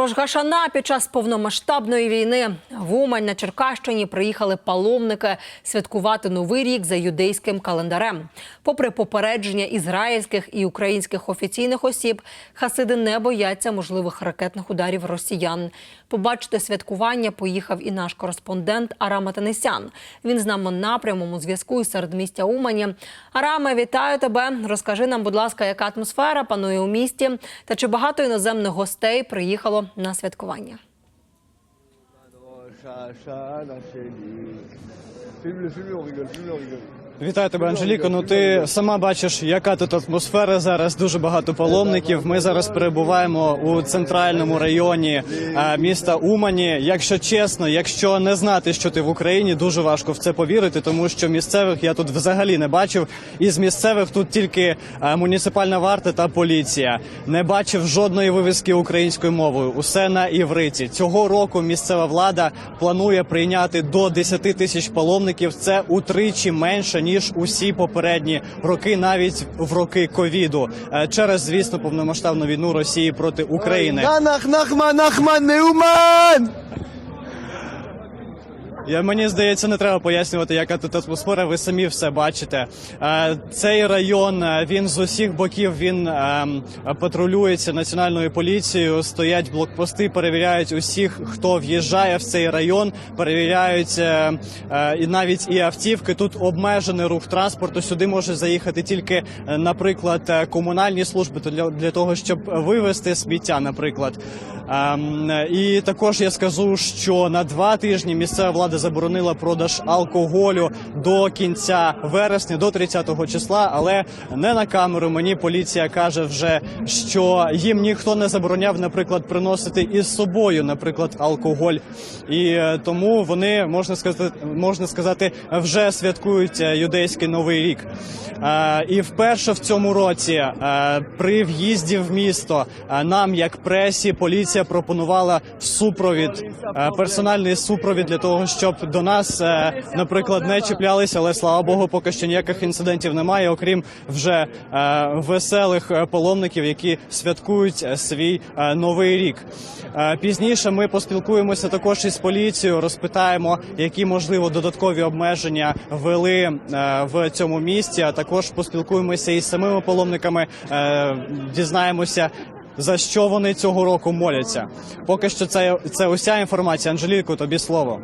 Рожгашана під час повномасштабної війни в Умань на Черкащині приїхали паломники святкувати новий рік за юдейським календарем. Попри попередження ізраїльських і українських офіційних осіб, хасиди не бояться можливих ракетних ударів росіян. Побачити святкування поїхав і наш кореспондент Арама Танесян. Він з нами на прямому зв'язку із середмістя Умані. Араме, вітаю тебе. Розкажи нам, будь ласка, яка атмосфера панує у місті та чи багато іноземних гостей приїхало на святкування? Вітаю тебе, Анжеліко. Ну ти сама бачиш, яка тут атмосфера зараз. Дуже багато паломників. Ми зараз перебуваємо у центральному районі е, міста Умані. Якщо чесно, якщо не знати, що ти в Україні, дуже важко в це повірити, тому що місцевих я тут взагалі не бачив. Із місцевих тут тільки е, муніципальна варта та поліція. Не бачив жодної вивіски українською мовою. Усе на івриті. Цього року місцева влада планує прийняти до 10 тисяч паломників. Це утричі менше ніж усі попередні роки, навіть в роки ковіду, Е, через звісно повномасштабну війну Росії проти України. Нахман, нахман, неуман! Я мені здається, не треба пояснювати, яка тут атмосфера. Ви самі все бачите. Е, Цей район е, він з усіх боків він ем, патрулюється національною поліцією. Стоять блокпости, перевіряють усіх, хто в'їжджає в цей район. Перевіряють е, і навіть і автівки. Тут обмежений рух транспорту. Сюди може заїхати тільки, наприклад, комунальні служби для, для того, щоб вивезти сміття, наприклад. Ем, і також я скажу, що на два тижні місцева влада заборонила продаж алкоголю до кінця вересня, до 30-го числа. Але не на камеру мені поліція каже вже, що їм ніхто не забороняв, наприклад, приносити із собою, наприклад, алкоголь. І е, тому вони можна сказати, можна сказати, вже святкують е, юдейський новий рік. Е, і вперше в цьому році при в'їзді в місто нам, як пресі, поліція пропонувала супровід, е, персональний супровід для того, щоб до нас, е, наприклад, не чіплялися, але слава Богу, поки що ніяких інцидентів немає, окрім вже е, веселих паломників, які святкують свій новий рік. Пізніше ми поспілкуємося також із поліцією, розпитаємо, які можливо додаткові обмеження ввели в цьому місті. А також поспілкуємося із самими паломниками, дізнаємося. За що вони цього року моляться? Поки що це, це уся інформація. Анжеліко, тобі слово.